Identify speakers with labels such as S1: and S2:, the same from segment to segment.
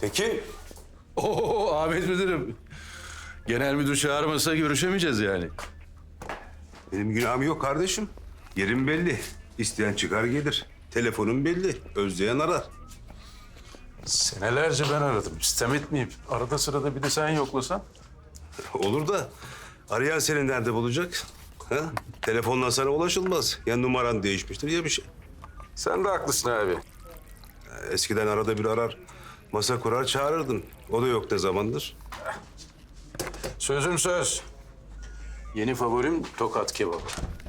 S1: Tekin.
S2: Oo Ahmet Müdürüm. Genel müdür çağırmasa görüşemeyeceğiz yani.
S1: Benim günahım yok kardeşim. Yerim belli. İsteyen çıkar gelir. Telefonum belli. Özleyen arar.
S2: Senelerce ben aradım. İstem etmeyip arada sırada bir de sen yoklasan.
S1: Olur da arayan seni nerede bulacak? Ha? Telefonla sana ulaşılmaz. Ya numaran değişmiştir ya bir şey.
S2: Sen de haklısın abi.
S1: Eskiden arada bir arar. Masa kurar çağırırdın. O da yok ne zamandır.
S2: Sözüm söz. Yeni favorim tokat kebabı.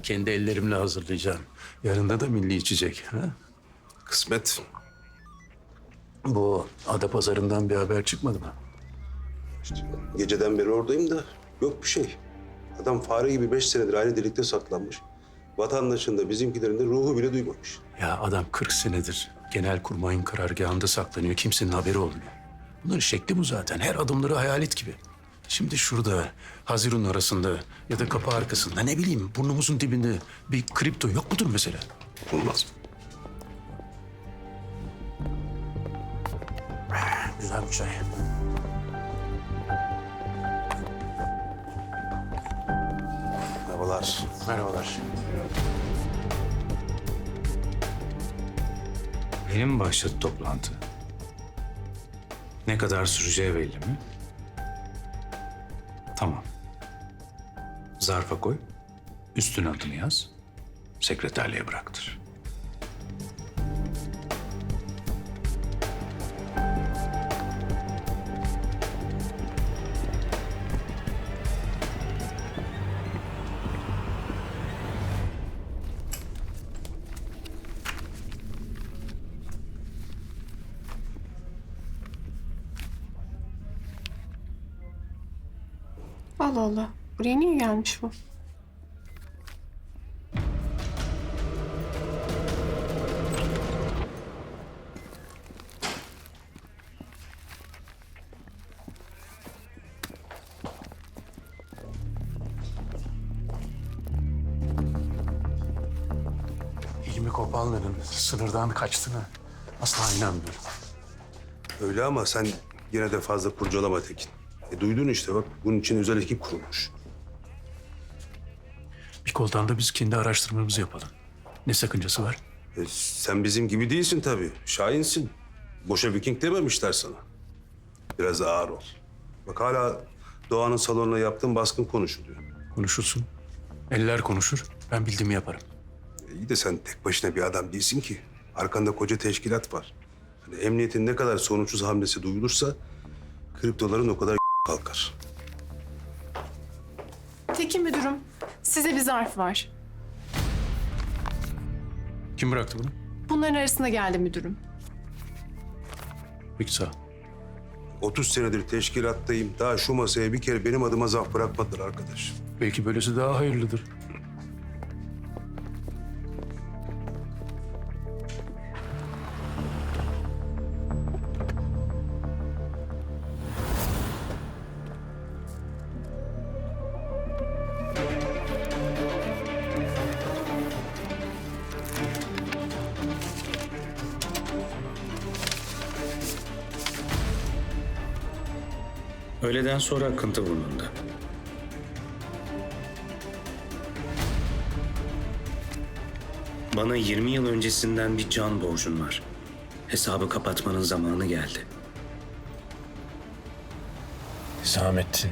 S2: Kendi ellerimle hazırlayacağım. Yarında da milli içecek. Ha?
S1: Kısmet.
S2: Bu ada pazarından bir haber çıkmadı mı?
S1: Geceden beri oradayım da yok bir şey. Adam fare gibi beş senedir aynı delikte saklanmış. Vatandaşın da bizimkilerin de ruhu bile duymamış.
S2: Ya adam 40 senedir genel kurmayın karargahında saklanıyor. Kimsenin haberi olmuyor. Bunların şekli bu zaten. Her adımları hayalet gibi. Şimdi şurada, Haziran arasında ya da kapı arkasında ne bileyim burnumuzun dibinde bir kripto yok mudur mesela?
S1: Olmaz.
S2: Güzel bir çay.
S1: Merhabalar.
S2: Merhabalar.
S3: Yeni mi başladı toplantı? Ne kadar süreceği belli mi? Tamam. Zarfa koy. Üstüne adını yaz. Sekreterliğe bıraktır.
S4: Allah Allah. Buraya niye gelmiş bu?
S2: İlmi Kopanlı'nın sınırdan kaçtığına asla inanmıyorum.
S1: Öyle ama sen yine de fazla kurcalama Tekin. E, duydun işte bak bunun için özel ekip kurulmuş.
S2: Bir koldan da biz kendi araştırmamızı yapalım. Ne sakıncası var?
S1: E, sen bizim gibi değilsin tabii. Şahinsin. Boşa viking dememişler sana. Biraz ağır ol. Bak hala Doğan'ın salonuna yaptığın baskın konuşuluyor.
S2: Konuşulsun. Eller konuşur. Ben bildiğimi yaparım.
S1: E, iyi de sen tek başına bir adam değilsin ki. Arkanda koca teşkilat var. Hani emniyetin ne kadar sonuçsuz hamlesi duyulursa kriptoların o kadar kalkar.
S4: Tekin müdürüm, size bir zarf var.
S2: Kim bıraktı bunu?
S4: Bunların arasında geldi müdürüm.
S2: Peki sağ ol.
S1: 30 senedir teşkilattayım. Daha şu masaya bir kere benim adıma zaf bırakmadılar arkadaş.
S2: Belki böylesi daha hayırlıdır.
S3: Öğleden sonra akıntı burnunda. Bana 20 yıl öncesinden bir can borcun var. Hesabı kapatmanın zamanı geldi.
S5: Hüsamettin.